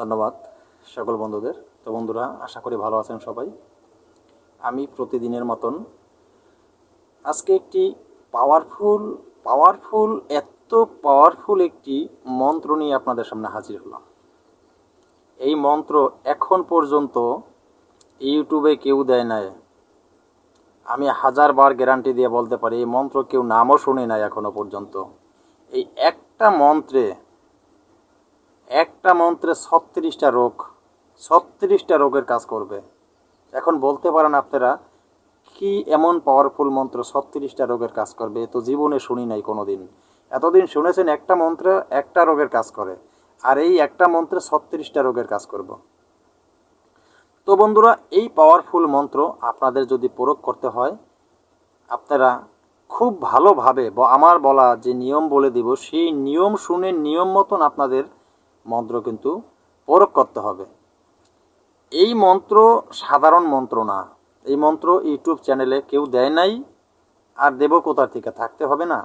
ধন্যবাদ সকল বন্ধুদের। তো বন্ধুরা, আশা করি ভালো আছেন সবাই। আমি প্রতিদিনের মতন আজকে একটি পাওয়ারফুল পাওয়ারফুল এত পাওয়ারফুল একটি মন্ত্র নিয়ে আপনাদের সামনে হাজির হলাম। এই মন্ত্র এখন পর্যন্ত ইউটিউবে কেউ দেয় নাই। আমি হাজারবার গ্যারান্টি দিয়ে বলতে পারি, এই মন্ত্র কেউ নামও শুনে নাই এখনও পর্যন্ত। এই একটা মন্ত্রে একটা মন্ত্রে ছত্রিশটা রোগ, ছত্রিশটা রোগের কাজ করবে। এখন বলতে পারেন আপনারা, কি এমন পাওয়ারফুল মন্ত্র ছত্রিশটা রোগের কাজ করবে? এ তো জীবনে শুনি নাই কোনো দিন এতদিন শুনেছেন একটা মন্ত্রে একটা রোগের কাজ করে, আর এই একটা মন্ত্রে ছত্রিশটা রোগের কাজ করব। তো বন্ধুরা, এই পাওয়ারফুল মন্ত্র আপনাদের যদি প্রয়োগ করতে হয়, আপনারা খুব ভালোভাবে, ব- আমার বলা যে নিয়ম বলে দিব, সেই নিয়ম শুনে নিয়ম মতন আপনাদের মন্ত্র কিন্তু প্রয়োগ করতে হবে। এই মন্ত্র সাধারণ মন্ত্র না। এই মন্ত্র ইউটিউব চ্যানেলে কেউ দেয় নাই, আর দেব কোথার থেকে থাকতে হবে না।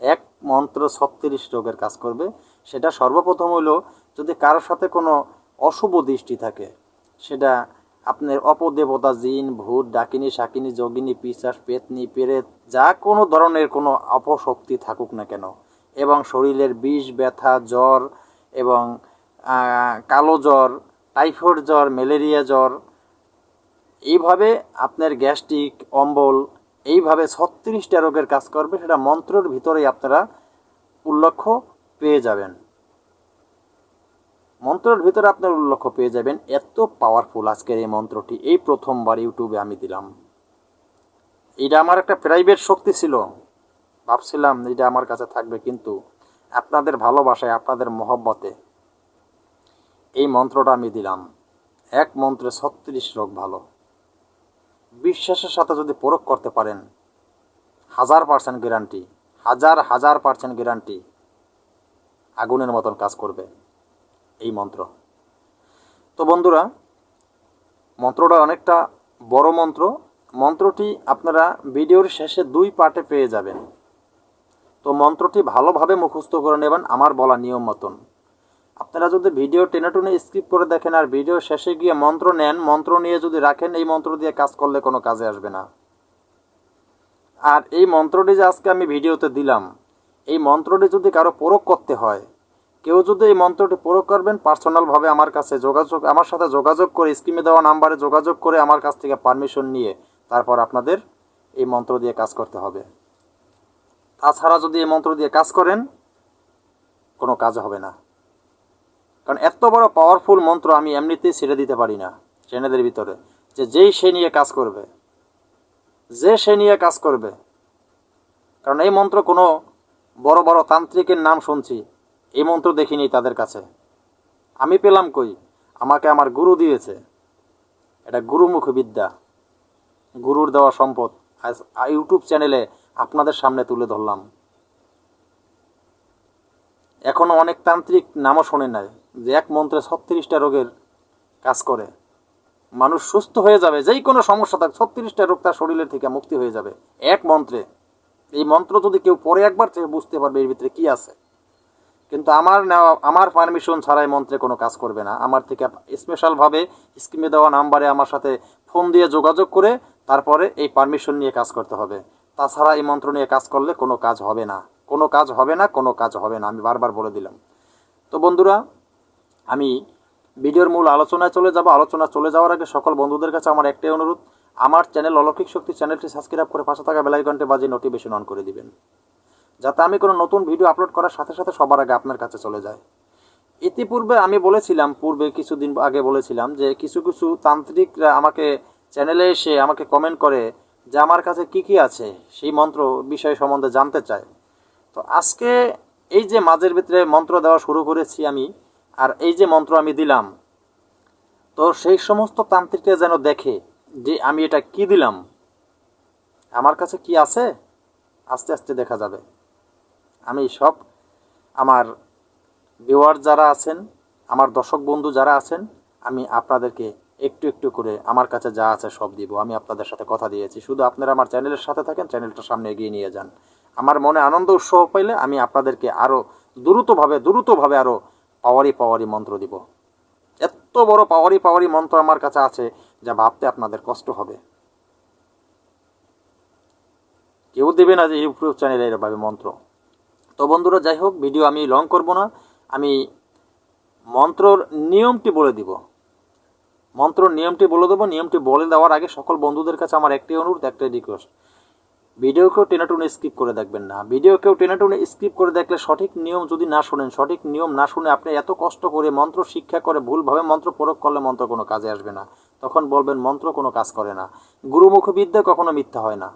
এক মন্ত্র ছত্রিশ রোগের কাজ করবে। সেটা সর্বপ্রথম হলো যদি কারোর সাথে কোনো অশুভ দৃষ্টি থাকে, সেটা আপনার অপদেবতা, জিন, ভূত, ডাকিনী শাকিনী যোগিনী, পিসাস, পেতনি, পেরেত, যা কোনো ধরনের কোনো অপশক্তি থাকুক না কেন, এবং শরীরের বিষ, ব্যথা, জ্বর এবং কালো জ্বর, টাইফয়েড জ্বর, ম্যালেরিয়া জ্বর, এইভাবে আপনার গ্যাস্ট্রিক, অম্বল, এইভাবে ছত্রিশটা রোগের কাজ করবে, সেটা মন্ত্রের ভিতরেই আপনারা উল্লেখ পেয়ে যাবেন। মন্ত্রের ভিতরে আপনার উল্লেখ পেয়ে যাবেন। এত পাওয়ারফুল আজকের এই মন্ত্রটি। এই প্রথমবার ইউটিউবে আমি দিলাম। এটা আমার একটা প্রাইভেট শক্তি ছিল। ভাবছিলাম এটা আমার কাছে থাকবে, কিন্তু আপনাদের ভালোবাসায়, আপনাদের মহব্বতে। এই মন্ত্রটা আমি দিলাম। এক মন্ত্রে ছত্রিশ রোগ ভালো। বিশ্বাসের সাথে যদি প্রয়োগ করতে পারেন, হাজার পার্সেন্ট গ্যারান্টি হাজার হাজার পার্সেন্ট গ্যারান্টি আগুনের মতন কাজ করবে এই মন্ত্র। তো বন্ধুরা, মন্ত্রটা অনেকটা বড় মন্ত্র। মন্ত্রটি আপনারা ভিডিওর শেষে দুই পার্টে পেয়ে যাবেন। তো মন্ত্রটি ভালোভাবে মুখস্থ করে নেবেন, আমার বলা নিয়ম মতন। আপনারা যদি ভিডিও টেনে টুনে স্কিপ করে দেখেন আর ভিডিও শেষে গিয়ে মন্ত্র নেন, মন্ত্র নিয়ে যদি রাখেন, এই মন্ত্র দিয়ে কাজ করলে কোনো কাজে আসবে না। আর এই মন্ত্রটি যে আজকে আমি ভিডিওতে দিলাম, এই মন্ত্রটি যদি কারও প্রয়োগ করতে হয়, কেউ যদি এই মন্ত্রটি প্রয়োগ করবেন পার্সোনালভাবে আমার কাছে যোগাযোগ, আমার সাথে যোগাযোগ করে স্কিমে দেওয়া নাম্বারে যোগাযোগ করে আমার কাছ থেকে পারমিশন নিয়ে তারপর আপনাদের এই মন্ত্র দিয়ে কাজ করতে হবে। তাছাড়া যদি এই মন্ত্র দিয়ে কাজ করেন, কোনো কাজ হবে না। কারণ এত বড় পাওয়ারফুল মন্ত্র আমি এমনিতেই ছেড়ে দিতে পারি না চ্যানেলের ভিতরে। যে যেই সে নিয়ে কাজ করবে, যে সে নিয়ে কাজ করবে। কারণ এই মন্ত্র কোনো বড় বড় তান্ত্রিকের নাম শুনছি, এই মন্ত্র দেখিনি তাদের কাছে। আমি পেলাম কই? আমাকে আমার গুরু দিয়েছে। এটা গুরুমুখ বিদ্যা গুরুর দেওয়া সম্পদ। ইউটিউব চ্যানেলে আপনাদের সামনে তুলে ধরলাম। এখনও অনেক তান্ত্রিক নামও শোনে নাই, যে এক মন্ত্রে ছত্রিশটা রোগের কাজ করে। মানুষ সুস্থ হয়ে যাবে, যেই কোনো সমস্যা থাক, ছত্রিশটা রোগ তার শরীরের থেকে মুক্তি হয়ে যাবে। এক মন্ত্রে। এই মন্ত্র যদি কেউ পরে একবার বুঝতে পারবে এর ভিতরে কী আছে। কিন্তু আমার নেওয়া, আমার পারমিশন ছাড়াই মন্ত্রে কোনো কাজ করবে না। আমার থেকে স্পেশালভাবে স্কিমে দেওয়া নাম্বারে আমার সাথে ফোন দিয়ে যোগাযোগ করে, তারপরে এই পারমিশন নিয়ে কাজ করতে হবে। তাছাড়া এই মন্ত্র নিয়ে কাজ করলে কোনো কাজ হবে না। কোনো কাজ হবে না, কোনো কাজ হবে না। আমি বারবার বলে দিলাম। তো বন্ধুরা, আমি ভিডিওর মূল আলোচনায় চলে যাব। আলোচনা চলে যাওয়ার আগে সকল বন্ধুদের কাছে আমার একটাই অনুরোধ, আমার চ্যানেল অলৌকিক শক্তি চ্যানেলটি সাবস্ক্রাইব করে পাশে থাকা বেলাইকনটে বাজিয়ে নোটিফিকেশন অন করে দিবেন। যাতে আমি কোনো নতুন ভিডিও আপলোড করার সাথে সাথে সবার আগে আপনার কাছে চলে যায়। ইতিপূর্বে আমি বলেছিলাম, পূর্বে কিছুদিন আগে বলেছিলাম যে কিছু কিছু তান্ত্রিকরা আমাকে চ্যানেলে এসে আমাকে কমেন্ট করে যে আমার কাছে কি কি আছে, সেই মন্ত্র বিষয় সম্বন্ধে জানতে চায় তো আজকে এই যে মাঝের ভিতরে মন্ত্র দেওয়া শুরু করেছি আমি, আর এই যে মন্ত্র আমি দিলাম, তো সেই সমস্ত তান্ত্রিকরা যেন দেখে যে আমি এটা কি দিলাম, আমার কাছে কি আছে, আস্তে আস্তে দেখা যাবে। আমি সব আমার ভিউয়ার যারা আছেন, আমার দর্শক বন্ধু যারা আছেন, আমি আপনাদেরকে একটু একটু করে আমার কাছে যা আছে সব দিব। আমি আপনাদের সাথে কথা দিয়েছি। শুধু আপনারা আমার চ্যানেলের সাথে থাকেন, চ্যানেলটা সামনে এগিয়ে নিয়ে যান। আমার মনে আনন্দ উৎসাহ পাইলে আমি আপনাদেরকে আরও দ্রুতভাবে দ্রুতভাবে আরও পাওয়ারি পাওয়ারি মন্ত্র দিব। এত বড় পাওয়ারি পাওয়ারি মন্ত্র আমার কাছে আছে যা ভাবতে আপনাদের কষ্ট হবে। কেউ দেবে না যে ইউটিউব চ্যানেলে এরভাবে মন্ত্র। তো বন্ধুরা, যাই হোক, ভিডিও আমি লং করব না। আমি মন্ত্রর নিয়মটি বলে দিব। মন্ত্রর নিয়মটি বলে দেবো। নিয়মটি বলে দেওয়ার আগে সকল বন্ধুদের কাছে আমার একটি অনুরোধ, একটাই রিকোয়েস্ট ভিডিওকেও টেনে টুনে স্কিপ করে দেখবেন না। ভিডিওকেও টেনে টুনে স্কিপ করে দেখলে সঠিক নিয়ম যদি না শোনেন, সঠিক নিয়ম না শুনে আপনি এত কষ্ট করে মন্ত্র শিক্ষা করে ভুলভাবে মন্ত্র প্রয়োগ করলে মন্ত্র কোনো কাজে আসবে না। তখন বলবেন, মন্ত্র কোনো কাজ করে না। গুরুমুখ বিদ্যা কখনো মিথ্যা হয় না।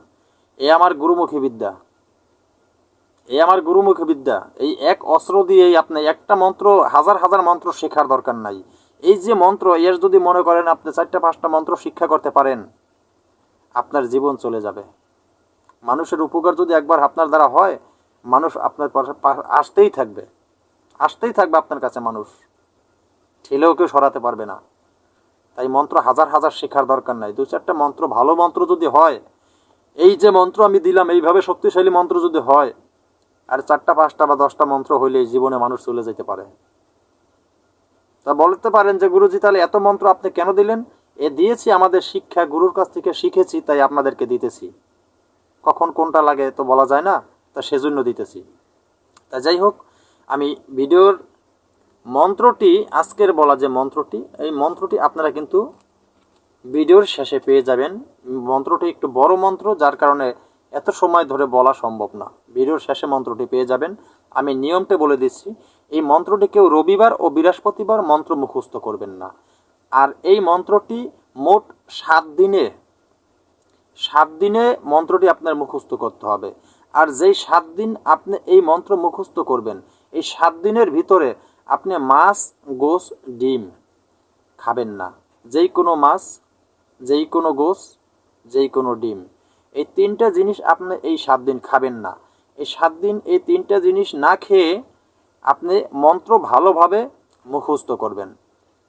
এ আমার গুরুমুখী বিদ্যা। এই আমার গুরুমুখী বিদ্যা। এই এক অস্ত্র দিয়েই আপনি একটা মন্ত্র, হাজার হাজার মন্ত্র শেখার দরকার নাই। এই যে মন্ত্র, এর যদি মনে করেন আপনি চারটা, পাঁচটা মন্ত্র শিক্ষা করতে পারেন, আপনার জীবন চলে যাবে। মানুষের উপকার যদি একবার আপনার দ্বারা হয়, মানুষ আপনার আসতেই থাকবে। আসতেই থাকবে আপনার কাছে মানুষ। ঠেলেও কেউ সরাতে পারবে না। তাই মন্ত্র হাজার হাজার শেখার দরকার নাই। দু চারটা মন্ত্র, ভালো মন্ত্র যদি হয়, এই যে মন্ত্র আমি দিলাম, এইভাবে শক্তিশালী মন্ত্র যদি হয়, আর চারটা, পাঁচটা বা দশটা মন্ত্র হইলে জীবনে মানুষ চলে যেতে পারে। তা বলতে পারেন যে, গুরুজি, তাহলে এত মন্ত্র আপনি কেন দিলেন? এ দিয়েছি, আমাদের শিক্ষা গুরুর কাছ থেকে শিখেছি, তাই আপনাদেরকে দিতেছি। কখন কোনটা লাগে তো বলা যায় না, তা সেজন্য দিতেছি। তা যাই হোক, আমি ভিডিওর মন্ত্রটি, আজকের বলা যে মন্ত্রটি, এই মন্ত্রটি আপনারা কিন্তু ভিডিওর শেষে পেয়ে যাবেন। মন্ত্রটি একটু বড় মন্ত্র, যার কারণে এত সময় ধরে বলা সম্ভব না। ভিডিওর শেষে মন্ত্রটি পেয়ে যাবেন। আমি নিয়মটা বলে দিচ্ছি এই মন্ত্রটি কেউ রবিবার ও বৃহস্পতিবার মন্ত্র মুখস্থ করবেন না। আর এই মন্ত্রটি মোট সাত দিনে সাত দিনে মন্ত্রটি আপনার মুখস্থ করতে হবে। আর যেই সাত দিন আপনি এই মন্ত্র মুখস্থ করবেন, এই সাত দিনের ভিতরে আপনি মাছ গোস ডিম খাবেন না। যেই কোনো মাছ, যেই কোনো গোস যেই কোনো ডিম। এই তিনটা জিনিস আপনি এই সাত দিন খাবেন না। এই সাত দিন এই তিনটা জিনিস না খেয়ে আপনি মন্ত্র ভালোভাবে মুখস্থ করবেন।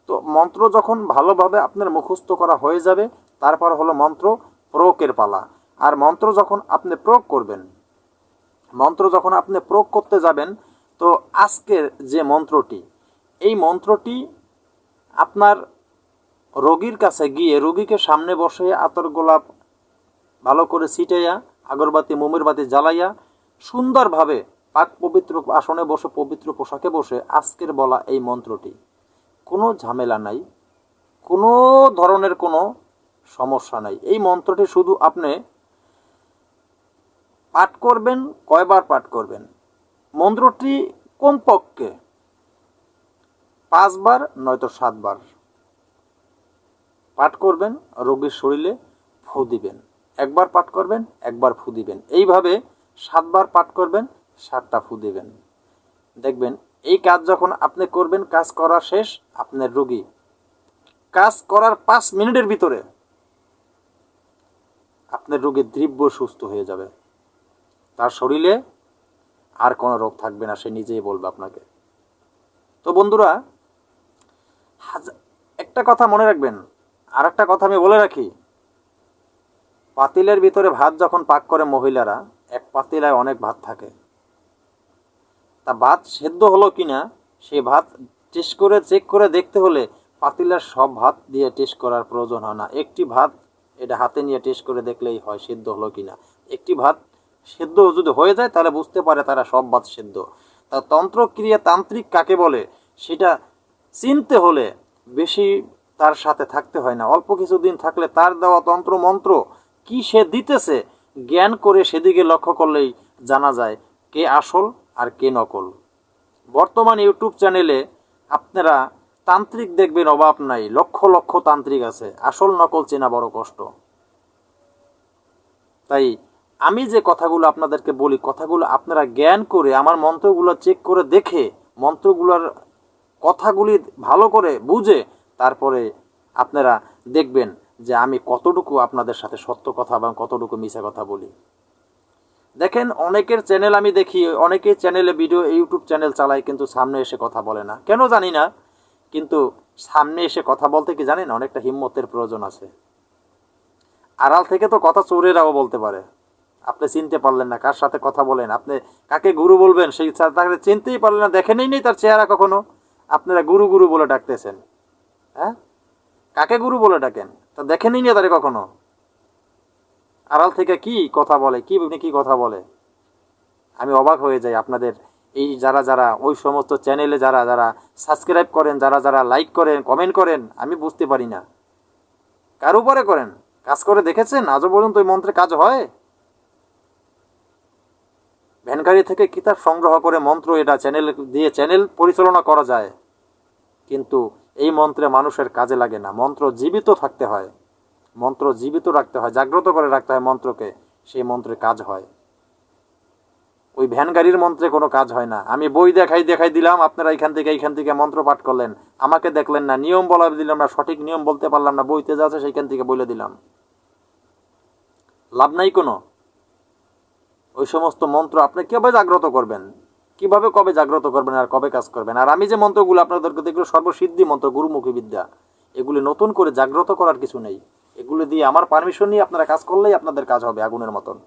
তো মন্ত্র যখন ভালোভাবে আপনার মুখস্থ করা হয়ে যাবে, তারপর হলো মন্ত্র প্রয়োগের পালা। আর মন্ত্র যখন আপনি প্রয়োগ করবেন, মন্ত্র যখন আপনি প্রয়োগ করতে যাবেন, তো আজকের যে মন্ত্রটি, এই মন্ত্রটি আপনার রোগীর কাছে গিয়ে, রোগীকে সামনে বসে আতর গোলাপ ভালো করে ছিটাইয়া, আগরবাতি মোমের বাতি জ্বালাইয়া, সুন্দরভাবে পাক পবিত্র আসনে বসে, পবিত্র পোশাকে বসে আজকের বলা এই মন্ত্রটি। কোনো ঝামেলা নাই, কোনো ধরনের কোনো সমস্যা নাই। এই মন্ত্রটি শুধু আপনি পাঠ করবেন, কয়বার পাঠ করবেন। মন্ত্রটি কমপক্ষে পাঁচবার, নয়তো সাতবার পাঠ করবেন, রোগীর শরীরে ফু দিবেন। একবার পাঠ করবেন, একবার ফু দিবেন। এইভাবে সাতবার পাঠ করবেন সাতটা ফু দেবেন। দেখবেন, এই কাজ যখন আপনি করবেন, কাজ করা শেষ, আপনার রোগী। কাজ করার পাঁচ মিনিটের ভিতরে আপনার রোগী দ্রব্য সুস্থ হয়ে যাবে। তার শরীরে আর কোনো রোগ থাকবে না, সে নিজেই বলবে আপনাকে। তো বন্ধুরা একটা কথা মনে রাখবেন। আর একটা কথা আমি বলে রাখি। পাতিলের ভিতরে ভাত যখন পাক করে মহিলারা, এক পাতিলায় অনেক ভাত থাকে। তা ভাত সেদ্ধ হলো কিনা সেই ভাত টেস্ট করে চেক করে দেখতে হলে পাতিলার সব ভাত দিয়ে টেস্ট করার প্রয়োজন হয় না। একটি ভাত এটা হাতে নিয়ে টেস্ট করে দেখলেই হয় সেদ্ধ হলো কিনা। একটি ভাত সেদ্ধ যদি হয়ে যায় তাহলে বুঝতে পারে তারা সব ভাত সেদ্ধ। তা তন্ত্রক্রিয়া তান্ত্রিক কাকে বলে? সেটা চিনতে হলে বেশি তার সাথে থাকতে হয় না। অল্প কিছুদিন থাকলে তার দেওয়া তন্ত্র মন্ত্র কি সে দিতেছে, জ্ঞান করে সেদিকে লক্ষ্য করলেই জানা যায় কে আসল আর কে নকল। বর্তমান ইউটিউব চ্যানেলে আপনারা তান্ত্রিক দেখবেন, অভাব নাই। লক্ষ লক্ষ তান্ত্রিক আছে। আসল নকল চেনা বড় কষ্ট। তাই আমি যে কথাগুলো আপনাদেরকে বলি, কথাগুলো আপনারা জ্ঞান করে, আমার মন্ত্রগুলো চেক করে দেখে, মন্ত্রগুলোর কথাগুলি ভালো করে বুঝে, তারপরে আপনারা দেখবেন যে আমি কতটুকু আপনাদের সাথে সত্য কথা এবং কতটুকু মিছা কথা বলি। দেখেন, অনেকের চ্যানেল আমি দেখি অনেকেই চ্যানেলে ভিডিও ইউটিউব চ্যানেল চালায়, কিন্তু সামনে এসে কথা বলে না। কেন জানি না, কিন্তু সামনে এসে কথা বলতে কি জানেন? অনেকটা হিম্মতের প্রয়োজন আছে। আড়াল থেকে তো কথা চোরেরাও বলতে পারে। আপনি চিনতে পারলেন না, কার সাথে কথা বলেন? আপনি কাকে গুরু বলবেন? সেই তাকে চিনতেই পারলেন না, দেখেনই নেই তার চেহারা কখনো। আপনারা গুরু গুরু বলে ডাকতেছেন। হ্যাঁ? কাকে গুরু বলে ডাকেন? তা দেখেনি না তারে কখনো। আড়াল থেকে কি কথা বলে? কি কি কথা বলে? আমি অবাক হয়ে যাই আপনাদের। এই যারা যারা, ওই সমস্ত চ্যানেলে যারা যারা সাবস্ক্রাইব করেন, যারা যারা লাইক করেন কমেন্ট করেন, আমি বুঝতে পারি না। কার উপরে করেন? কাজ করে দেখেছেন? আজও পর্যন্ত ওই মন্ত্রে কাজ হয়? ভ্যানগাড়ি থেকে কিতাব সংগ্রহ করে মন্ত্র এটা চ্যানেল দিয়ে চ্যানেল পরিচালনা করা যায়। কিন্তু এই মন্ত্রে মানুষের কাজে লাগে না। মন্ত্র জীবিত থাকতে হয়। মন্ত্র জীবিত রাখতে হয়, জাগ্রত করে রাখতে হয় মন্ত্রকে, সেই মন্ত্রে কাজ হয়। ওই ভ্যান গাড়ির মন্ত্রে কোনো কাজ হয় না। আমি বই দেখাই দেখাই দিলাম, আপনারা এখান থেকে, এইখান থেকে মন্ত্র পাঠ করলেন। আমাকে দেখলেন না, নিয়ম বলা দিলাম না, সঠিক নিয়ম বলতে পারলাম না, বইতে যা আছে সেইখান থেকে বলে দিলাম। লাভ নাই কোনো? ওই সমস্ত মন্ত্র আপনি কীভাবে জাগ্রত করবেন? কীভাবে কবে জাগ্রত করবেন আর কবে কাজ করবেন? আর আমি যে মন্ত্রগুলো আপনাদেরকে দেখল সর্বসিদ্ধি মন্ত্র, গুরুমুখী বিদ্যা, এগুলি নতুন করে জাগ্রত করার কিছু নেই। এগুলো দিয়ে আমার পারমিশন নিয়ে আপনারা কাজ করলেই আপনাদের কাজ হবে আগুনের মতন।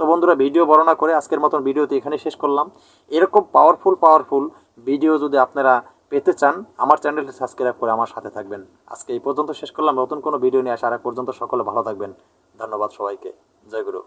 তো বন্ধুরা, ভিডিও বর্ণনা করে আজকের মতন ভিডিওতে এখানে শেষ করলাম। এরকম পাওয়ারফুল পাওয়ারফুল ভিডিও যদি আপনারা পেতে চান, আমার চ্যানেলটি সাবস্ক্রাইব করে আমার সাথে থাকবেন। আজকে এই পর্যন্ত শেষ করলাম। নতুন কোনো ভিডিও নিয়ে আগ পর্যন্ত সকলে ভালো থাকবেন। ধন্যবাদ সবাইকে। জয় গুরু।